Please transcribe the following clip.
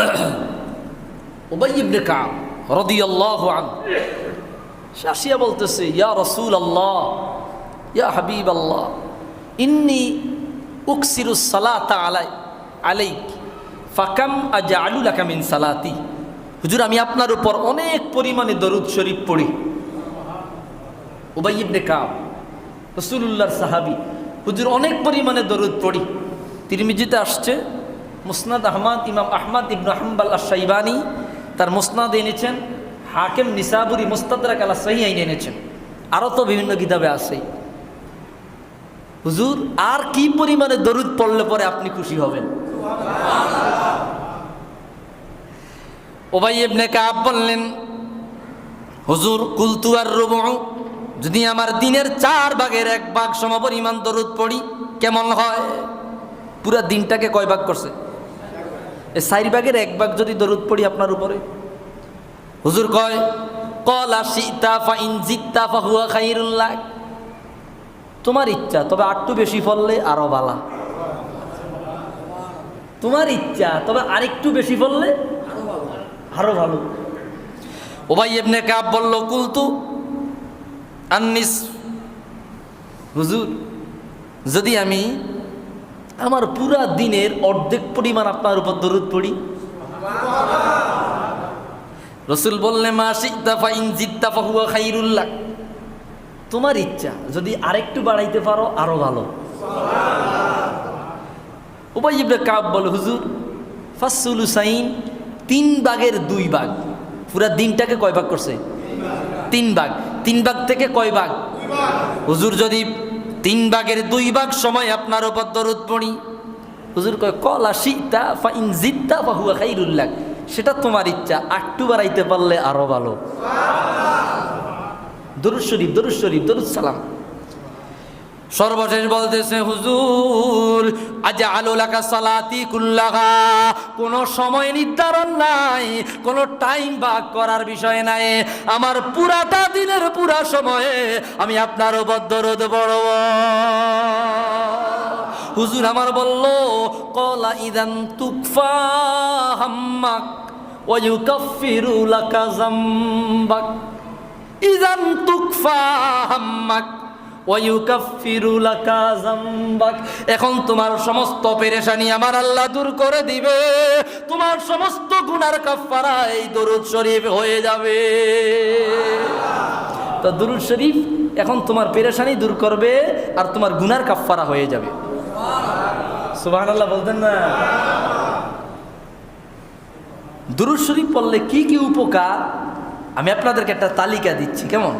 বলতেছে, ইয়া রসুল আল্লাহ ইয়া হাবিব আল্লাহ ইন্নি সালাতা আলাই ফাকাম আলু লাকামিন সালাতি। হুজুর, আমি আপনার উপর অনেক পরিমাণে দরুদ শরীফ পড়ি। উবাই ইবনে কাব সাহাবি, হুজুর, অনেক পরিমাণে দরুদ পড়ি। তিরমিজিতে আসছে মুসনাদ আহমদ, ইমাম আহমদ ইবন হাম্বাল আশাইবানি তার মুসনাদ এনেছেন, হাকেম নিসাবুরি মুস্তাদরাক আলা সহি আইন এনেছেন। আরও তো বিভিন্ন কিতাবে আছেই হুজুর, আর কি পরিমাণে দরুদ পড়লে পরে আপনি খুশি হবেন? ওবাই ইবনে কাব বললেন, হুজুর, কুলতু আর রুবু যদি আমার দিনের চার ভাগের এক ভাগ সমপরিমাণ দরুদ পড়ি, কেমন হয়? পুরা দিনটাকে কয় ভাগ করছে? এই চার ভাগের এক ভাগ যদি দরুদ পড়ি আপনার উপরে। হুজুর কয়, কলা সীতা ফা ইন জিত্তা ফা হুয়া খাইরুল্লাহ তোমার ইচ্ছা, তবে আটটু বেশি ফললে আরও বালা। তোমার ইচ্ছা, তবে আরেকটু বেশি ফললে আরও ভালো। ওবাই এমনি কাব বলল, কুলতু আন্নিস হুজুর, যদি আমি আমার পুরা দিনের অর্ধেক পরিমাণ আপনার উপর দরুদ পড়ি। রসুল বললে মা সিদ্দাফা ইন জিদ্দাফা হুয়া খাইরুল্লাহ তোমার ইচ্ছা, যদি আরেকটু বাড়াইতে পারো, আরও ভালো। উপায় ইবনে কাব বলে, হুজুর ফাসুল হুসাইন তিন ভাগের দুই ভাগ পুরা দিনটাকে কয় ভাগ করছে? তিন ভাগ তিন ভাগ থেকে কয় ভাগ হুজুর, যদি তিন ভাগের দুই ভাগ সময় আপনার ওপর দরদ পড়ি। হুজুর কয় কলা সীতা ফা ইন জিদ্দা ফা হুয়া খাইরুল্লাহ সেটা তোমার ইচ্ছা আটটু বাড়াইতে পারলে আরও ভালো। দরুদ শরীফ দরুদ শরীফ দরুদ সালাম। সর্বশেষ বলতেছে, হুজুর আজ আলো লাকা সালাতি কুল্লাহা। কোনো সময় নির্ধারণ নাই, কোনো টাইম ভাগ করার বিষয় নাই। আমার পুরাটা দিনের পুরা সময়ে আমি আপনার উপর দরদ বড় হুজুর আমার বলল, কলা ইদান তুকফা হাম্মাক ওয়ুকাফিরু লাকা জাম্বাক ইদান তুকফা হাম্মাক এখন তোমার সমস্ত পেরেশানি আমার আল্লাহ দূর করে দিবে। তোমার সমস্ত গুনার কাফারা এই দরুদ শরীফ হয়ে যাবে। তো দরুদ শরীফ এখন তোমার পেরেশানি দূর করবে আর তোমার গুনার কাফারা হয়ে যাবে। সুবহানাল্লাহ বলতেন না? দুরুদ শরীফ পড়লে কি কি উপকার? আমি আপনাদেরকে একটা তালিকা দিচ্ছি, কেমন?